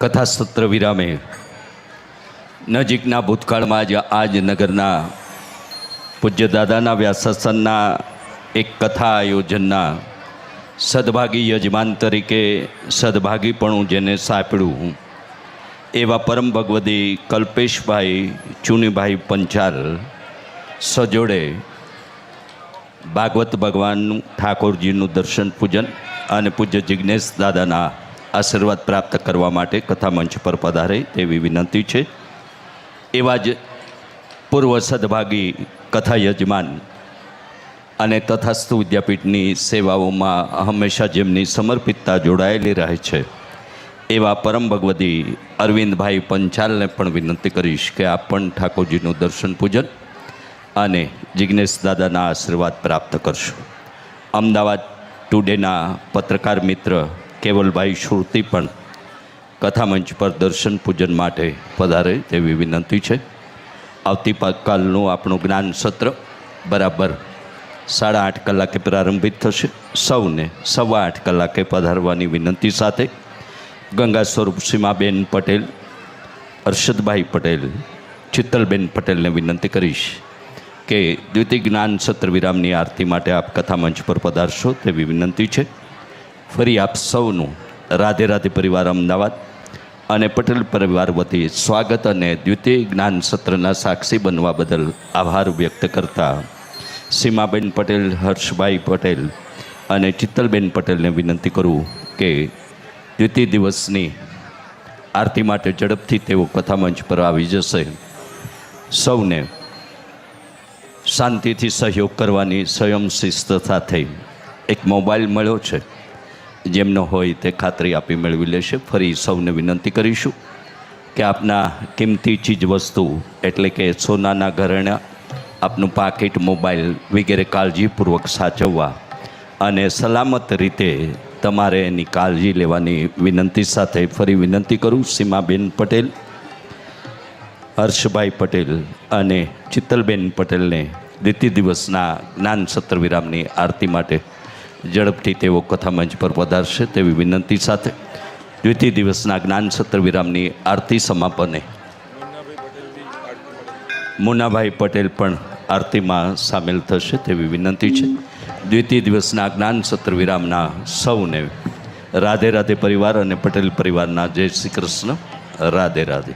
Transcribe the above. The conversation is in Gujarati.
કથાસત્ર વિરામે નજીકના ભૂતકાળમાં જ આજ નગરના પૂજ્ય દાદાના વ્યાસાસનના એક કથા આયોજનના સદભાગી યજમાન તરીકે સદભાગીપણું જેને સાંપડ્યું એવા પરમ ભગવદી કલ્પેશભાઈ ચુનીભાઈ પંચાલ સજોડે ભાગવત ભગવાન ઠાકોરજીનું દર્શન પૂજન અને પૂજ્ય જિજ્ઞેશ દાદાના આશીર્વાદ પ્રાપ્ત કરવા માટે કથા મંચ પર પધારે તેવી વિનંતી છે. એવા જ પૂર્વ સદભાગી કથા યજમાન અને તથાસ્તુ વિદ્યાપીઠની સેવાઓમાં હંમેશા જેમની સમર્પિતતા જોડાયેલી રહે છે. એવા પરમ ભગવતી અરવિંદભાઈ પંચાલને પણ વિનંતી કરીશ કે આપ પણ ઠાકોરજીનું દર્શન પૂજન અને જિજ્ઞેશ દાદાના આશીર્વાદ પ્રાપ્ત કરશો. અમદાવાદ ટુડેના પત્રકાર મિત્ર કેવલભાઈ શ્રુતિ પણ કથામંચ પર દર્શન પૂજન માટે પધારે તેવી વિનંતી છે. આવતીકાલનું આપણું જ્ઞાન સત્ર બરાબર સાડા આઠ કલાકે પ્રારંભિત થશે. સૌને સવા આઠ કલાકે પધારવાની વિનંતી સાથે ગંગા સ્વરૂપ સીમાબેન પટેલ અરશદભાઈ પટેલ, ચિત્તલબેન પટેલને વિનંતી કરીશ કે દ્વિતીય જ્ઞાન સત્ર વિરામની આરતી માટે આપ કથા મંચ પર પધારશો તેવી વિનંતી છે. ફરી આપ સૌનું રાધે રાધે પરિવાર અમદાવાદ અને પટેલ પરિવાર વતી સ્વાગત અને દ્વિતીય જ્ઞાન સત્રના સાક્ષી બનવા બદલ આભાર વ્યક્ત કરતા સીમાબેન પટેલ, હર્ષભાઈ પટેલ અને ચિત્તલબેન પટેલને વિનંતી કરું કે દ્વિતીય દિવસની આરતી માટે ઝડપથી તેઓ કથામંચ પર આવી જશે. સૌને શાંતિથી સહયોગ કરવાની સ્વયં શિસ્ત સાથે એક મોબાઈલ મળ્યો છે. જેમનો હોય તે ખાતરી આપી મેળવી લેશે. ફરી સૌને વિનંતી કરીશું કે આપના કિંમતી ચીજ વસ્તુ એટલે કે સોનાના ઘરેણા, આપનું પાકીટ, મોબાઈલ વગેરે કાળજીપૂર્વક સાચવવા અને સલામત રીતે તમારે એની કાળજી લેવાની વિનંતી સાથે ફરી વિનંતી કરું. સીમાબેન પટેલ, હર્ષભાઈ પટેલ અને ચિત્તલબેન પટેલને દ્વિતીય દિવસના જ્ઞાન સત્ર વિરામની આરતી માટે ઝડપથી તેઓ કથા મંચ પર પધારશે તેવી વિનંતી સાથે દ્વિતીય દિવસના જ્ઞાન સત્ર વિરામની આરતી સમાપને મુનાભાઈ પટેલ પણ આરતીમાં સામેલ થશે તેવી વિનંતી છે. દ્વિતીય દિવસના જ્ઞાન સત્ર વિરામના સૌને રાધે રાધે પરિવાર અને પટેલ પરિવારના જય શ્રી કૃષ્ણ. રાધે રાધે.